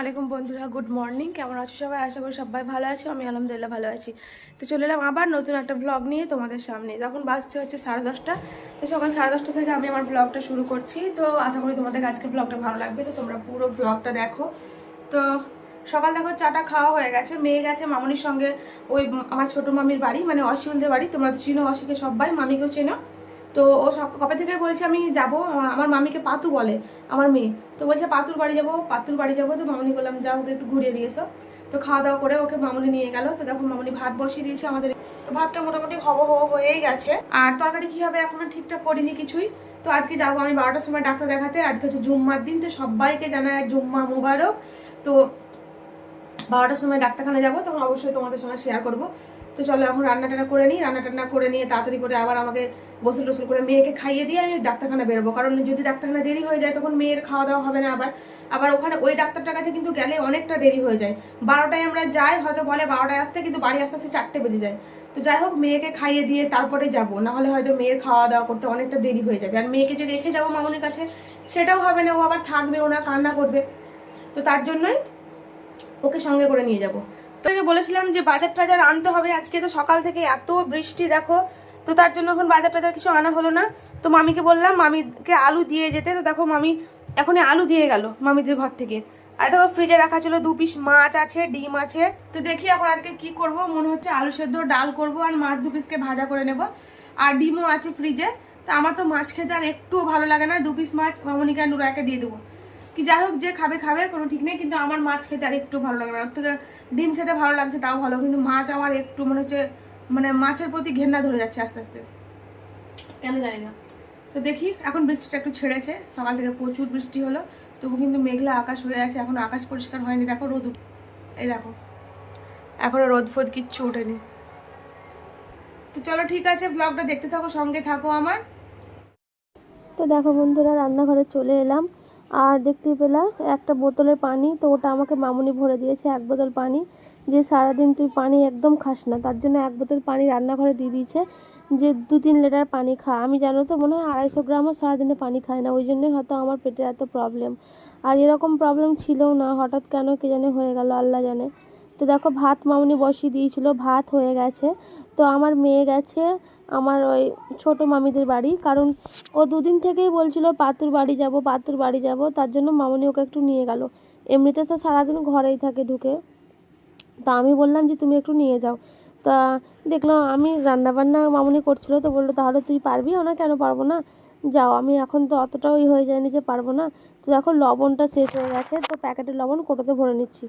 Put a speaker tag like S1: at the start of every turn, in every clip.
S1: আলাইকুম বন্ধুরা, good morning. কেমন আছো সবাই? আশা করি সবাই ভালো আছো, আমি আলহামদুলিল্লাহ ভালো আছি। তো চলে এলাম আবার নতুন একটা ব্লগ নিয়ে তোমাদের সামনে। তখন বাজছে হচ্ছে সাড়ে দশটা। তো সকাল সাড়ে দশটা থেকে আমি আমার ব্লগটা শুরু করছি। তো আশা করি তোমাদের আজকে ব্লগটা ভালো লাগবে। তো তোমরা পুরো ব্লগটা দেখো। তো সকাল দেখো, চাটা খাওয়া হয়ে গেছে। মেয়ে গেছে মামনির সঙ্গে ওই আমার ছোট মামির বাড়ি মানে অসিউলদের বাড়ি। তোমরা তো চিনো অসিকে সবাই, মামিকেও চেনো। তো ও সব কবে থেকে বলছে আমি যাব? আমার মামিকে পাতু বলে, আমার মেয়ে। তো বলছে, পাতুর বাড়ি যাব, পাতুর বাড়ি যাব। তো মামনি বললাম যা ওকে একটু ঘুরিয়ে দিয়ে এসো। তো খাওয়া দাওয়া করে ওকে মামনি নিয়ে গেল। তো দেখো, মামনি ভাত বসিয়ে দিয়েছে আমাদের। তো ভাতটা মোটামুটি হব হব হয়েই গেছে। আর তরকারি কি হবে এখনও ঠিকঠাক করিনি কিছুই। তো আজকে যাব আমি বারোটার সময় ডাক্তার দেখাতে। আজকে হচ্ছে জুম্মার দিন, তো সবাইকে জানায় জুম্মা মুবারক। তো বারোটার সময় ডাক্তারখানা যাব, তখন অবশ্যই তোমাদের সঙ্গে শেয়ার করব। তো চলো এখন রান্না টান্না করে নিই, রান্না টান্না করে নিয়ে তাড়াতাড়ি করে আবার আমাকে গোসল টোসল করে মেয়েকে খাইয়ে দিয়ে আমি ডাক্তারখানা বেরোবো। কারণ যদি ডাক্তারখানা দেরি হয়ে যায় তখন মেয়ের খাওয়া দাওয়া হবে না আবার। আবার ওখানে ওই ডাক্তারটার কাছে কিন্তু গেলে অনেকটা দেরি হয়ে যায়। বারোটায় আমরা যাই, হয়তো বলে বারোটায় আসতে, কিন্তু বাড়ি আসতে আসতে চারটে বেজে যায়। তো যাই হোক, মেয়েকে খাইয়ে দিয়ে তারপরে যাব। না হলে হয়তো মেয়ের খাওয়া দাওয়া করতে অনেকটা দেরি হয়ে যাবে। আর মেয়েকে যে রেখে যাব মামুনির কাছে, সেটাও হবে না। ও আবার থাকবেও না, কান্না করবে। তো তার জন্যই ওকে সঙ্গে করে নিয়ে যাব। আগে বলেছিলাম যে বাজার টাজার আনতে হবে। আজকে তো সকাল থেকে এত বৃষ্টি, দেখো। তো তার জন্য এখন বাজার টাজার কিছু আনা হলো না। তো মামিকে বললাম, মামিকে আলু দিয়ে যেতে। তো দেখো মামি এখনই আলু দিয়ে গেল মামিদের ঘর থেকে। আর দেখো ফ্রিজে রাখা ছিল দু পিস মাছ আছে, ডিম আছে। তো দেখি এখন আজকে কি করব? মনে হচ্ছে আলু সেদ্ধ ডাল করব আর মাছ দু পিসকে ভাজা করে নেব। আর ডিমও আছে ফ্রিজে তো আমার তো মাছ খেতে আর একটুও ভালো লাগে না। দু পিস মাছ মামনিকা নুরাকে দিয়ে দেবো। কি যাই হোক যে খাবে খাবে কোনো ঠিক নেই কিন্তু আমার মাছ খেতে আর একটু ভালো লাগে না। ওর থেকে ডিম খেতে ভালো লাগছে তাও ভালো কিন্তু মাছ আমার একটু মনে হচ্ছে মানে মাছের প্রতি ঘেন্না ধরে যাচ্ছে আস্তে আস্তে। কেন জানি না। তো দেখি এখন বৃষ্টিটা একটু ছেড়েছে সকাল থেকে প্রচুর বৃষ্টি হলো তবু কিন্তু মেঘলা আকাশ হয়ে আছে এখন আকাশ পরিষ্কার হয়নি। দেখো রোদ এই দেখো এখনও রোদ ফোদ কিচ্ছু ওঠেনি। তো চলো ঠিক আছে ব্লগটা দেখতে থাকো সঙ্গে থাকো আমার।
S2: তো দেখো বন্ধুরা রান্নাঘরে চলে এলাম। আর দেখতে পেলাম একটা বোতলের পানি, তো ওটা আমাকে মামুনি ভরে দিয়েছে এক বোতল পানি, যে সারাদিন তুই পানি একদম খাস না, তার জন্য এক বোতল পানি রান্নাঘরে দিয়ে দিয়েছে, যে দু তিন লিটার পানি খা। আমি জানো তো, মনে হয় আড়াইশো গ্রামও সারাদিনে পানি খাই না, ওই জন্যই হয়তো আমার পেটের এত প্রবলেম আর এরকম প্রবলেম ছিলও না, হঠাৎ কেন কে জানে হয়ে গেল, আল্লাহ জানে। তো দেখো, ভাত মামুনি বসিয়ে দিয়েছিল, ভাত হয়ে গেছে। তো আমার মেয়ে গেছে আমার ওই ছোট মামিদের বাড়ি। কারণ ও দুদিন থেকেই বলছিল, পাতুর বাড়ি যাব, পাতুর বাড়ি যাব। তার জন্য মামনি ওকে একটু নিয়ে গেল। এমনিতে তো সারাদিন ঘরেই থাকে ঢুকে। তা আমি বললাম যে, তুমি একটু নিয়ে যাও। তা দেখলাম আমি রান্না বান্না মামনি করছিল, তো বলল, তাহলে তুই পারবি? না, কেন পারব না। যাও, আমি এখন তো অতটাও হয়ে যায়নি যে পারব না। তো দেখো, লবণটা শেষ হয়ে গেছে, তো প্যাকেটের লবণ কোটোতে ভরে নিচ্ছি।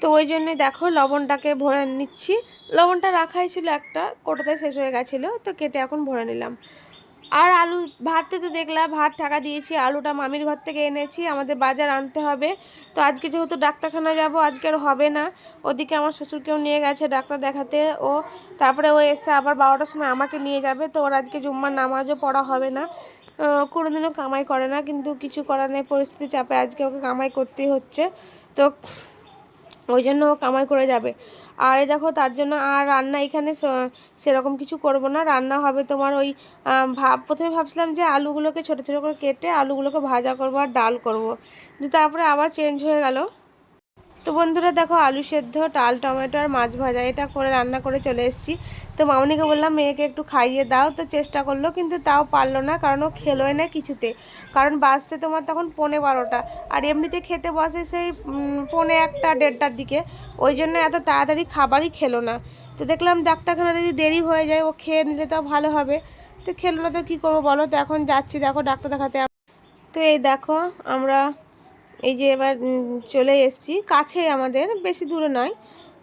S1: তো ওই জন্যই দেখো লবণটাকে ভরে নিচ্ছি। লবণটা রাখাই ছিল একটা, কোটাতে শেষ হয়ে গেছিল, তো কেটে এখন ভরে নিলাম। আর আলু ভাততে তো দেখলাম, ভাত টাকা দিয়েছি, আলুটা মামির ঘর থেকে এনেছি, আমাদের বাজার আনতে হবে। তো আজকে যেহেতু ডাক্তারখানা যাব, আজকে আর হবে না। ওদিকে আমার শ্বশুরকেও নিয়ে গেছে ডাক্তার দেখাতে, ও তারপরে ও এসে আবার বারোটার সময় আমাকে নিয়ে যাবে, তো ওর আজকে জুম্মার নামাজও পড়া হবে না। কোনোদিনও কামাই করে না, কিন্তু কিছু করার নেই, পরিস্থিতি চাপে আজকে ওকে কামাই করতেই হচ্ছে। তো ওই জন্য ও কামাই করে যাবে। আর দেখো, তার জন্য আর রান্না এখানে সেরকম কিছু করব না। রান্না হবে তোমার ওই ভাব, প্রথমে ভাবছিলাম যে আলুগুলোকে ছোট ছোট করে কেটে আলুগুলোকে ভাজা করব আর ডাল করব। তারপরে আবার চেঞ্জ হয়ে গেল। তো বন্ধুরা দেখো আলু সেদ্ধ, ডাল, টমেটো আর মাছ ভাজা, এটা করে রান্না করে চলে এসেছি। তো মামনিকে বললাম, মেয়েকে একটু খাইয়ে দাও। তো চেষ্টা করল, কিন্তু তাও পারল না, কারণ ও খেলোয় না কিছুতে। কারণ বাসছে তোমার তখন পৌনে বারোটা। আর এমনিতে খেতে বসে সেই পৌনে একটা, দেড়টার দিকে। ওই জন্য এত তাড়াতাড়ি খাবারই খেলো না। তো দেখলাম, ডাক্তারখানা যদি দেরি হয়ে যায়, ও খেয়ে নিলে তাও ভালো হবে। তো খেলো না তো কী করব বলো? তো এখন যাচ্ছি। দেখো, ডাক্তার দেখাতে তো এই দেখো, আমরা এই যে এবার চলে এসেছি। কাছে আমাদের, বেশি দূরে নয়।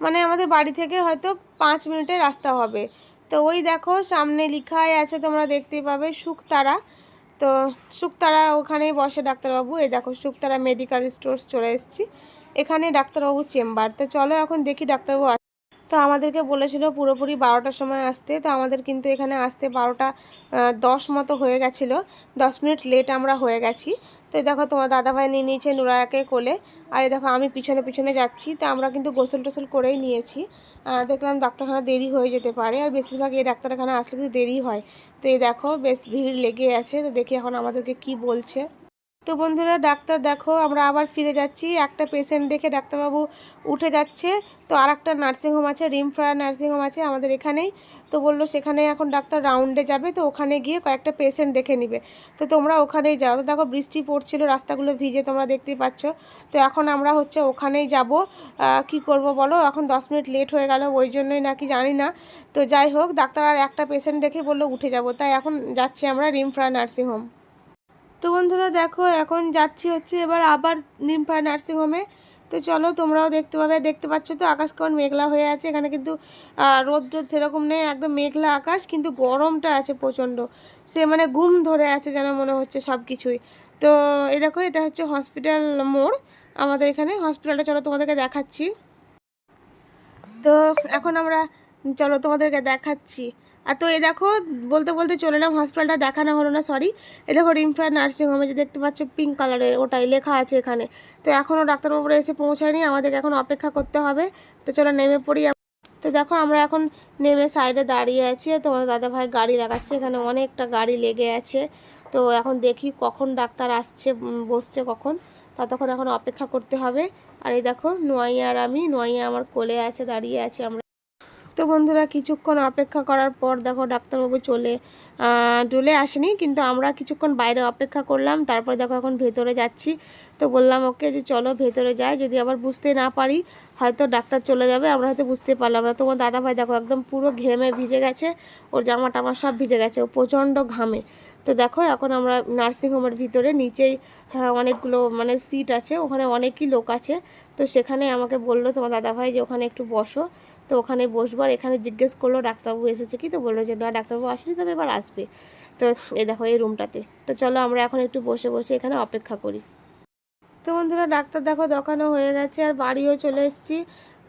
S1: মানে আমাদের বাড়ি থেকে হয়তো পাঁচ মিনিটের রাস্তা হবে। তো ওই দেখো, সামনে লেখাই আছে, তোমরা দেখতেই পাবে সুখতারা তো সুখতারা ওখানেই বসে ডাক্তারবাবু। এই দেখো সুখতারা মেডিকেল স্টোর্স চলে এসেছি। এখানে ডাক্তারবাবু চেম্বার। তো চলো এখন দেখি ডাক্তারবাবু তো আমাদেরকে বলেছিল পুরোপুরি বারোটার সময় আসতে। তো আমাদের কিন্তু এখানে আসতে বারোটা দশ মতো হয়ে গেছিল। দশ মিনিট লেট আমরা হয়ে গেছি। তো দেখো তোমার দাদাভাই নিয়ে নিয়েছে নুরায়াকে কোলে। আর এই দেখো আমি পিছনে পিছনে যাচ্ছি, তো আমরা কিন্তু গোসল টোসল করেই নিয়েছি। দেখলাম ডাক্তারখানা দেরি হয়ে যেতে পারে, আর বেশিরভাগ এই ডাক্তারখানা আসলে কিন্তু দেরি হয়। তো এই দেখো বেশ ভিড় লেগে আছে, তো দেখি এখন আমাদেরকে কি বলছে। তো বন্ধুরা, ডাক্তার দেখো, আমরা আবার ফিরে যাচ্ছি। একটা পেশেন্ট দেখে ডাক্তারবাবু উঠে যাচ্ছে। তো আর একটা নার্সিংহোম আছে রিমফ্রা নার্সিংহোম আছে আমাদের এখানেই। তো বলল, সেখানে এখন ডাক্তার রাউন্ডে যাবে। তো ওখানে গিয়ে কয়েকটা পেশেন্ট দেখে নিবে। তো তোমরা ওখানেই যাও। তো দেখো, বৃষ্টি পড়ছিল, রাস্তাগুলো ভিজে তোমরা দেখতেই পাচ্ছ। তো এখন আমরা হচ্ছে ওখানেই যাব। কি করব বলো? এখন দশ মিনিট লেট হয়ে গেল, ওই জন্যই নাকি জানি না। তো যাই হোক, ডাক্তার আর একটা পেশেন্ট দেখে বলল, উঠে যাব। তাই এখন যাচ্ছি আমরা রিমফ্রা নার্সিংহোম তো বন্ধুরা দেখো এখন যাচ্ছি হচ্ছে এবার আবার নিমপাড়া নার্সিংহোমে। তো চলো তোমরাও দেখতে পাবে দেখতে পাচ্ছ তো আকাশ কেমন মেঘলা হয়ে আছে। এখানে কিন্তু আহ, রোদ সেরকম নেই একদম মেঘলা আকাশ কিন্তু গরমটা আছে প্রচণ্ড। সে মানে ঘুম ধরে আছে যেন মনে হচ্ছে সব কিছুই তো এই দেখো এটা হচ্ছে হসপিটাল মোড় আমাদের এখানে। হসপিটালটা চলো তোমাদেরকে দেখাচ্ছি। তো এখন আমরা চলো তোমাদেরকে দেখাচ্ছি। আর তো এ দেখো, বলতে বলতে চলে এলাম হসপিটালটা দেখানো হলো না সরি এ দেখো রিমফ্রা নার্সিং হোমে যে দেখতে পাচ্ছ পিঙ্ক কালারের ওটাই লেখা আছে এখানে। তো এখনও ডাক্তারবাবুরা এসে পৌঁছায়নি, আমাদেরকে এখন অপেক্ষা করতে হবে। তো চলো নেমে পড়ি। তো দেখো, আমরা এখন নেমে সাইডে দাঁড়িয়ে আছি। তোমার দাদা ভাই গাড়ি লাগাচ্ছে, এখানে অনেকটা গাড়ি লেগে আছে। তো এখন দেখি কখন ডাক্তার আসছে বসছে কখন। ততক্ষণ এখন অপেক্ষা করতে হবে। আর এই দেখো, নোয়াইয়া আর আমি, নোয়াইয়া আমার কোলে আছে, দাঁড়িয়ে আছে আমরা। তো বন্ধুরা কিছুক্ষণ অপেক্ষা করার পর দেখো ডাক্তারবাবু চলে চলে আসেনি, কিন্তু আমরা কিছুক্ষণ বাইরে অপেক্ষা করলাম, তারপর দেখো এখন ভেতরে যাচ্ছি। তো বললাম, ওকে, যে চলো ভেতরে যাই, যদি আবার বুঝতে না পারি, হয়তো ডাক্তার চলে যাবে, আমরা হয়তো বুঝতে পারলাম না। তোমার দাদাভাই দেখো একদম পুরো ঘেমে ভিজে গেছে, ওর জামা টামা সব ভিজে গেছে, ও প্রচণ্ড ঘামে। তো দেখো এখন আমরা নার্সিংহোমের ভিতরে নিচেই হ্যাঁ, অনেকগুলো মানে সিট আছে ওখানে অনেকই লোক আছে। তো সেখানে আমাকে বলল তোমার দাদাভাই যে ওখানে একটু বসো। তো ওখানে বসবো আর এখানে জিজ্ঞেস করল ডাক্তারবাবু এসেছে কি? তো বলল যে না ডাক্তারবাবু আসেনি তবে এবার আসবে। তো এই দেখো এই রুমটাতে তো চলো আমরা এখন একটু বসে বসে এখানে অপেক্ষা করি। তো বন্ধুরা ডাক্তার দেখো দেখানো হয়ে গেছে আর বাড়িও চলে এসেছি।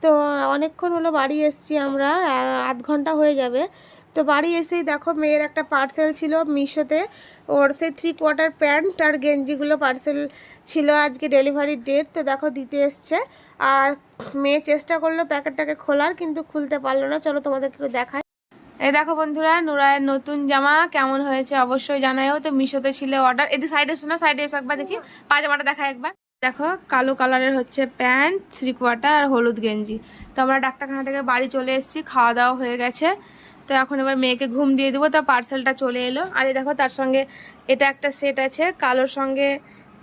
S1: তো, অনেকক্ষণ হলো বাড়ি এসেছি আমরা আধ ঘণ্টা হয়ে যাবে। তো বাড়ি এসেই দেখো মেয়ের একটা পার্সেল ছিল মিশোতে, ওর সেই থ্রি কোয়ার্টার প্যান্ট আর গেঞ্জিগুলো পার্সেল ছিল আজকে ডেলিভারির ডেট তো দেখো দিতে এসছে। আর মেয়ে চেষ্টা করল প্যাকেটটাকে খোলার, কিন্তু খুলতে পারল না। চলো তোমাদের একটু দেখাই। এই দেখো বন্ধুরা, নুরায়ের নতুন জামা, কেমন হয়েছে অবশ্যই জানাইও। তো মিশোতে ছিল অর্ডার এদিকে সাইডে শোনা সাইডে এসো একবার দেখি। পাজামাটা দেখা একবার। দেখো, কালো কালারের হচ্ছে প্যান্ট থ্রি কোয়ার্টার আর হলুদ গেঞ্জি। তো আমরা ডাক্তারখানা থেকে বাড়ি চলে এসেছি, খাওয়া দাওয়া হয়ে গেছে। তো এখন এবার মেয়েকে ঘুম দিয়ে দেবো, তা পার্সেলটা চলে এলো। আর এই দেখো, তার সঙ্গে এটা একটা সেট আছে, কালোর সঙ্গে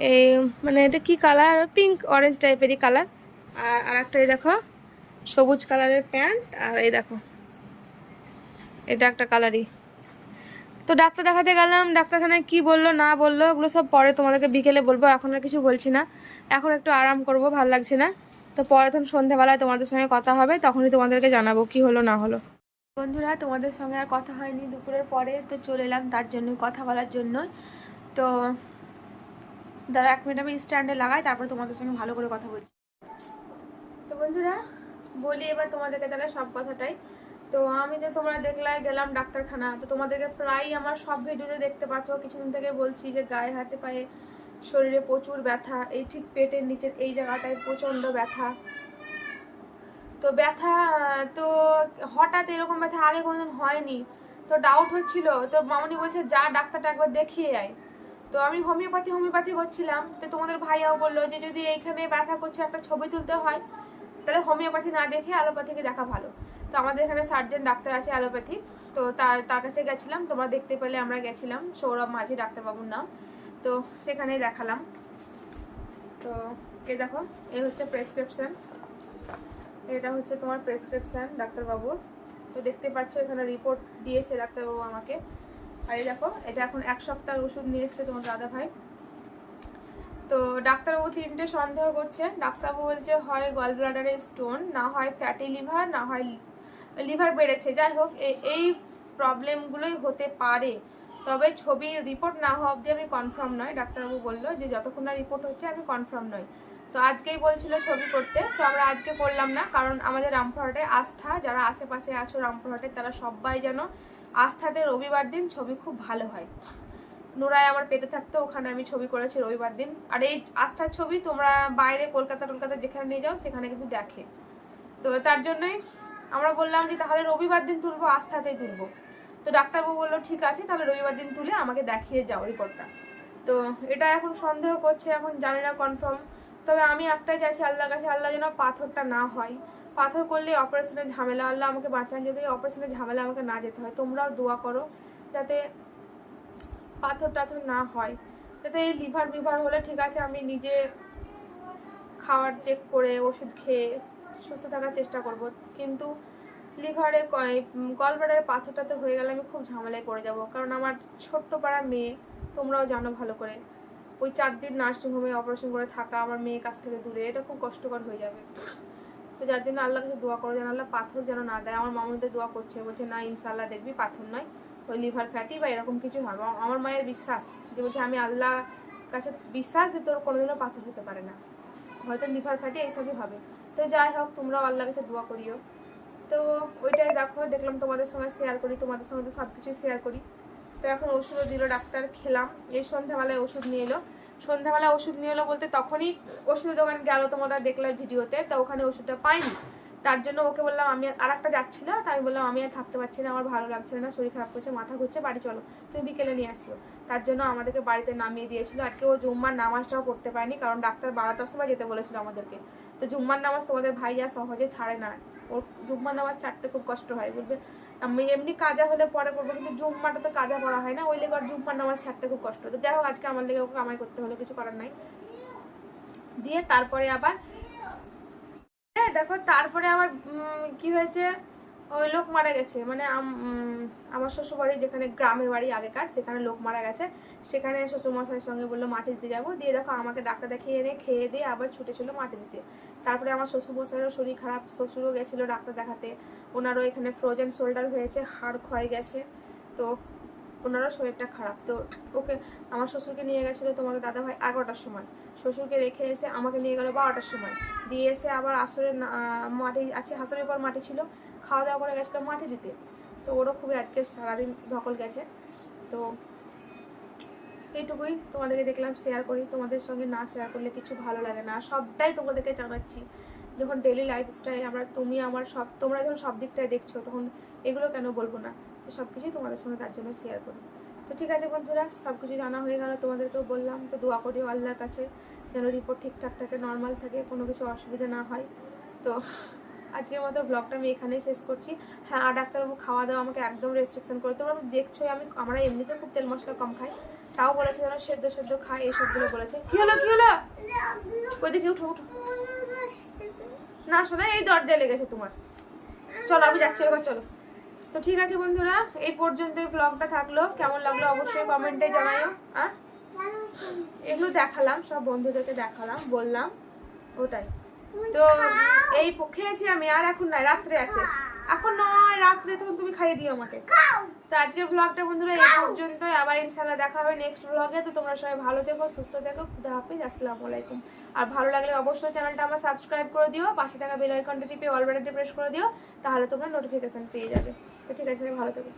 S1: এই মানে এটা কি কালার পিঙ্ক অরেঞ্জ টাইপেরই কালার আর আর একটা এই দেখো, সবুজ কালারের প্যান্ট। আর এই দেখো, এটা একটা কালারই তো ডাক্তার দেখাতে গেলাম ডাক্তারখানায় কি বলল, না বলল ওগুলো সব পরে তোমাদেরকে বিকেলে বলব, এখন আর কিছু বলছি না। এখন একটু আরাম করব, ভালো লাগছে না। তো পরে তখন সন্ধ্যাবেলায় তোমাদের সঙ্গে কথা হবে, তখনই তোমাদেরকে জানাব কি হলো, না হলো। বন্ধুরা, তোমাদের সঙ্গে আর কথা হয়নি, দুপুরের পরে তো চলে এলাম, তার জন্য কথা বলার জন্য। তো দাদা, এক মিনিট আমি স্ট্যান্ডে লাগাই, তারপর তোমাদের সঙ্গে ভালো করে কথা বলছি। তো বন্ধুরা, বলি এবার তোমাদেরকে তাহলে সব কথাটাই। তো আমি যে তোমরা দেখলে, গেলাম ডাক্তারখানা। তো তোমাদেরকে প্রায় আমার সব ভিডিওতে দেখতে পাচ্ছ। কিছুদিন থেকে বলছি যে গায়ে, হাতে, পায়ে, শরীরে প্রচুর ব্যথা। এই ঠিক পেটের নিচের এই জায়গাটায় প্রচণ্ড ব্যথা। তো ব্যথা, তো হঠাৎ এরকম ব্যথা আগে কোনোদিন হয়নি। তো ডাউট হচ্ছিল। তো মামনি বলছে, যা ডাক্তারটা একবার দেখিয়ে আয়। তো আমি হোমিওপ্যাথি হোমিওপ্যাথি করছিলাম। তো তোমাদের ভাইয়াও বলল যে, যদি এইখানে ব্যথা করছে, একটা ছবি তুলতে হয়, তাহলে হোমিওপ্যাথি না দেখে অ্যালোপ্যাথিকে দেখা ভালো। তো আমাদের এখানে সার্জেন ডাক্তার আছে অ্যালোপ্যাথি তো তার তার কাছে গেছিলাম, তোমরা দেখতে পেলে, আমরা গেছিলাম। সৌরভ মাঝি, ডাক্তারবাবুর নাম। তো সেখানেই দেখালাম। তো এই দেখো, এই হচ্ছে প্রেসক্রিপশান এটা হচ্ছে তোমার প্রেসক্রিপশান ডাক্তারবাবুর। তো দেখতে পাচ্ছ, এখানে রিপোর্ট দিয়েছে ডাক্তারবাবু আমাকে। আর এই দেখো, এটা এখন এক সপ্তাহ ওষুধ নিয়ে এসছে তোমার দাদা ভাই। তো ডাক্তারবাবু তিনটে সন্দেহ করছে। ডাক্তারবাবু বলছে, হয় গল ব্লাডারের স্টোন না হয় ফ্যাটি লিভার না হয় লিভার বেড়েছে। যাই হোক এই প্রবলেমগুলোই হতে পারে। তবে ছবির রিপোর্ট না হওয়া অবধি আমি কনফার্ম নয়। ডাক্তারবাবু বলল যে, যতক্ষণ না রিপোর্ট হচ্ছে, আমি কনফার্ম নই। তো আজকেই বলছিল ছবি করতে, তো আমরা আজকে করলাম না, কারণ আমাদের রামপুরহাটে আস্থা, যারা আশেপাশে আছো রামপুরহাটে, তারা সবাই যেন আস্থাতে রবিবার দিন ছবি খুব ভালো হয়। নোরায় আমার পেটে থাকতো, ওখানে আমি ছবি করেছি রবিবার দিন। আর এই আস্থার ছবি তোমরা বাইরে কলকাতা টলকাতা যেখানে নিয়ে যাও, সেখানে কিন্তু দেখে। তো তার জন্যই আমরা বললাম যে তাহলে রবিবার দিন তুলবো, আস্থাতেই তুলবো। তো ডাক্তারবাবু বলল, ঠিক আছে, তাহলে রবিবার দিন তুলে আমাকে দেখিয়ে যাও রিপোর্টটা তো এটা এখন সন্দেহ করছে, এখন জানি না কনফার্ম তবে আমি একটাই চাইছি আল্লাহর কাছে, আল্লাহ যেন পাথরটা না হয়। পাথর করলে অপারেশনের ঝামেলা, আল্লাহ আমাকে বাঁচান যদি অপারেশনের ঝামেলা আমাকে না যেতে হয়। তোমরাও দোয়া করো, যাতে পাথর টাথর না হয়। যাতে এই লিভার বিভার হলে ঠিক আছে, আমি নিজে খাওয়ার চেক করে ওষুধ খেয়ে সুস্থ থাকার চেষ্টা করব। কিন্তু লিভারে গলব্লাডারে পাথরটা তো হয়ে গেলে আমি খুব ঝামেলায় পড়ে যাব। কারণ আমার ছোট্ট পাড়া মেয়ে, তোমরাও জানো ভালো করে। ওই চার দিন নার্সিংহোমে অপারেশন করে থাকা আমার মেয়ের কাছ থেকে দূরে, এটা খুব কষ্টকর হয়ে যাবে। তো যার জন্য আল্লাহ কাছে দোয়া করো যেন আল্লাহ পাথর যেন না দেয়। আমার মামুদের দোয়া করছে, বলছে, না ইনশাল্লাহ দেখবি পাথর নয়, ওই লিভার ফ্যাটি বা এরকম কিছু হবে। আমার মায়ের বিশ্বাস যে, বলছে, আমি আল্লাহ কাছে বিশ্বাস যে তোর কোনোদিনও পাথর হতে পারে না। হয়তো লিভার ফ্যাটি এইসবই হবে। তো যাই হোক, তোমরাও আল্লাহ কাছে দোয়া করিও। তো ওইটাই দেখো, দেখলাম তোমাদের সঙ্গে শেয়ার করি, তোমাদের সঙ্গে তো সব কিছুই শেয়ার করি। তো এখন ওষুধও দিল, ডাক্তার খেলাম। এই সন্ধ্যাবেলায় ওষুধ নিয়ে এলো। সন্ধ্যাবেলায় ওষুধ নিয়ে এলো বলতে তখনই ওষুধের দোকান গেল তোমরা দেখলে ভিডিওতে, তো ওখানে ওষুধটা পাইনি। তার জন্য ওকে বললাম, আমি আর একটা যাচ্ছিল, তা আমি বললাম, আমি আর থাকতে পারছি না, আমার ভালো লাগছে না, শরীর খারাপ করছে, মাথা ঘুরছে, বাড়ি চলো, তুমি বিকেলে নিয়ে আসিও। তার জন্য আমাদেরকে বাড়িতে নামিয়ে দিয়েছিল আজকে ও জুম্মার নামাজটাও পড়তে পারেনি, কারণ ডাক্তার বারোটার সময় যেতে বলেছিল আমাদেরকে। তো জুম্মার নামাজ তোমাদের ভাই যা সহজে ছাড়ে না। ওর জুম্মার নামাজ ছাড়তে খুব কষ্ট হয় বলবে আমি এমনি কাজা হলে পরে পড়ব কিন্তু জুম্মাটা তো কাজা পড়া হয় না, ওই লেগে জুম্মার নামাজ ছাড়তে খুব কষ্ট। তো যাই হোক, আজকে আমার লেগে ওকে কামাই করতে হলো, কিছু করার নাই। দিয়ে তারপরে আবার হ্যাঁ দেখো, তারপরে আমার কি হয়েছে? ওই লোক মারা গেছে। মানে আমার শ্বশুরবাড়ি যেখানে গ্রামের বাড়ি আগেকার, সেখানে লোক মারা গেছে। সেখানে শ্বশুরমশাইয়ের সঙ্গে বলল, মাটি দিতে যাব। দিয়ে দেখো, আমাকে ডাক্তার দেখিয়ে এনে খেয়ে দিয়ে আবার ছুটে ছিল মাটি দিতে। তারপরে আমার শ্বশুরমশাইয়েরও শরীর খারাপ, শ্বশুরও গেছিল ডাক্তার দেখাতে। ওনারও এখানে ফ্রোজেন শোল্ডার হয়েছে, হাড় ক্ষয় গেছে। তো ওনারও শরীরটা খারাপ। তো ওকে, আমার শ্বশুরকে নিয়ে গেছিল দাদা ভাই এগারোটার সময়। শ্বশুরকে রেখে এসে আমাকে নিয়ে গেলো বারোটার সময়। দিয়ে এসে আবার আসরের মাটি আছে হাসরের পর মাটি ছিল। খাওয়া দাওয়া করে গেছিল মাঠে দিতে। তো ওরও খুবই আজকে সারাদিন ধকল গেছে। তো এইটুকুই তোমাদেরকে দেখলাম শেয়ার করি। তোমাদের সঙ্গে না শেয়ার করলে কিছু ভালো লাগে না। সবটাই তোমাদেরকে জানাচ্ছি। যখন ডেলি লাইফস্টাইল আমরা, তুমি আমার সব, তোমরা যখন সব দিকটাই দেখছ, তখন এগুলো কেন বলব না? তো সব কিছুই তোমাদের সঙ্গে তার জন্য শেয়ার করি। তো ঠিক আছে বন্ধুরা সব কিছু জানা হয়ে গেল তোমাদেরকেও বললাম। তো দোয়া করিও আল্লাহর কাছে যেন রিপোর্ট ঠিকঠাক থাকে নর্মাল থাকে, কোনো কিছু অসুবিধা না হয়। তো আজকের মতো ব্লগটা আমি এখানেই শেষ করছি। হ্যাঁ আর ডাক্তারবাবু খাওয়া দাওয়া আমাকে একদম রেস্ট্রিকশন করে। তোমরা তো দেখছোই, আমি, আমরা এমনিতে খুব তেল মশলা কম খাই। তাও বলেছে যেন সেদ্ধ সেদ্ধ খাই এসবগুলো বলেছে। কি হলো কি হলো? ওই দেখি, উঠো উঠো। না, শোনা, এই দরজায় লেগেছে তোমার। চলো, আমি যাচ্ছি, এবার চলো। তো ঠিক আছে বন্ধুরা, এই পর্যন্ত ব্লগটা থাকল। কেমন লাগল অবশ্যই কমেন্টে জানাও আহ? এগুলো দেখালাম, সব বন্ধুদেরকে দেখালাম, বললাম, ওটাই। তো এই খেয়েছি আমি, আর এখন নাই রাত্রে আছে। এখন নয়, রাত্রে, তখন তুমি খাইয়ে দিও আমাকে। তো আজকের ব্লগটা বন্ধুরা, এই পর্যন্ত আবার ইনশাল্লাহ দেখা হবে নেক্সট ব্লগে তো তোমরা সবাই ভালো থেকো, সুস্থ থেকো। খুদা হাফিজ, আসসালামু আলাইকুম। আর ভালো লাগলে অবশ্যই চ্যানেলটা আমার সাবস্ক্রাইব করে দিও। পাশে থাকা বেল আইকনটা টিপে অল বাটনটি প্রেস করে দিও। তাহলে তোমরা নোটিফিকেশন পেয়ে যাবে। তো ঠিক আছে, ভালো থেকো।